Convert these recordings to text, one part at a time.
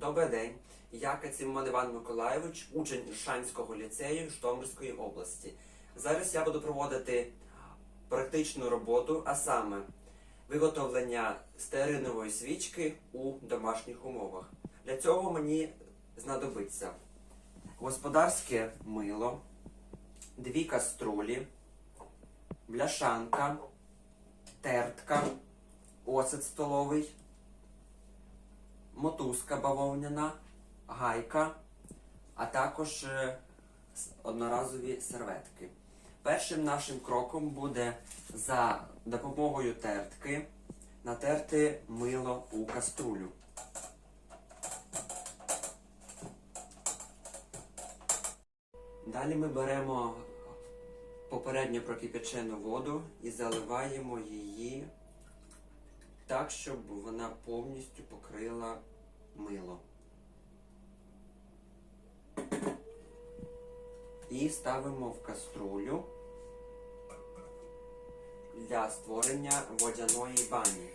Добрий день. Я Кацімон Іван Миколайович, учень Іршанського ліцею Житомирської області. Зараз я буду проводити практичну роботу, а саме виготовлення стеаринової свічки у домашніх умовах. Для цього мені знадобиться господарське мило, дві каструлі, бляшанка, тертка, оцет столовий мотузка бавовняна, гайка, а також е, одноразові серветки. Першим нашим кроком буде за допомогою тертки натерти мило у каструлю. Далі ми беремо попередньо прокипячену воду і заливаємо її так, щоб вона повністю покрила мило. І ставимо в каструлю для створення водяної бані.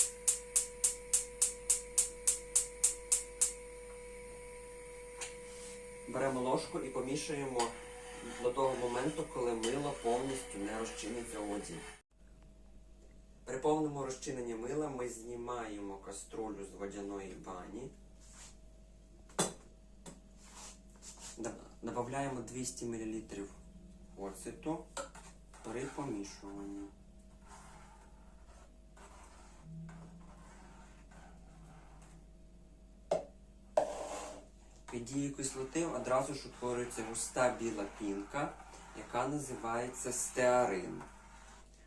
Беремо ложку і помішуємо до того моменту, коли мило повністю не розчиниться у воді. При повному розчиненні мила ми знімаємо каструлю з водяної бані. Додаємо 200 мл оцету при помішуванні. Під дією кислоти одразу ж утворюється густа біла пінка, яка називається стеарин.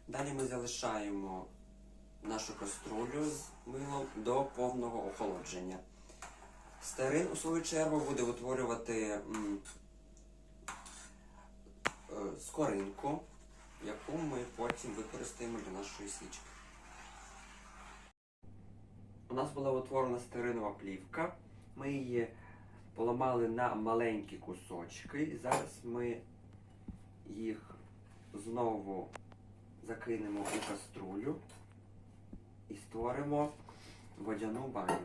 Далі ми залишаємо нашу каструлю з милом до повного охолодження. Стеарин, у свою чергу, буде утворювати е, скоринку, яку ми потім використаємо для нашої свічки. У нас була утворена стеаринова плівка. Ми її поламали на маленькі кусочки. Зараз ми їх знову закинемо у каструлю і створимо водяну баню.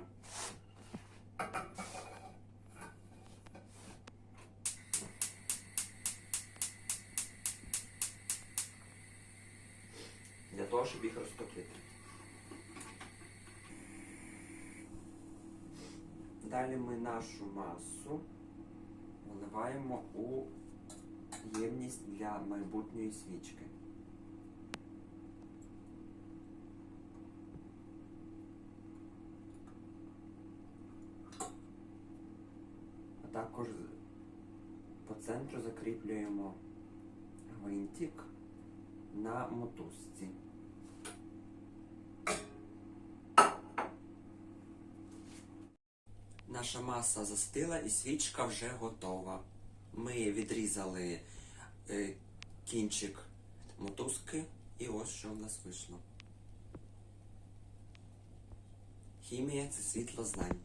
Для того, щоб їх розтопити. Далі ми нашу масу виливаємо у ємність для майбутньої свічки. Також по центру закріплюємо гвинтик на мотузці. Наша маса застила і свічка вже готова. Ми відрізали е, кінчик мотузки і ось що в нас вийшло. Хімія це світло знань.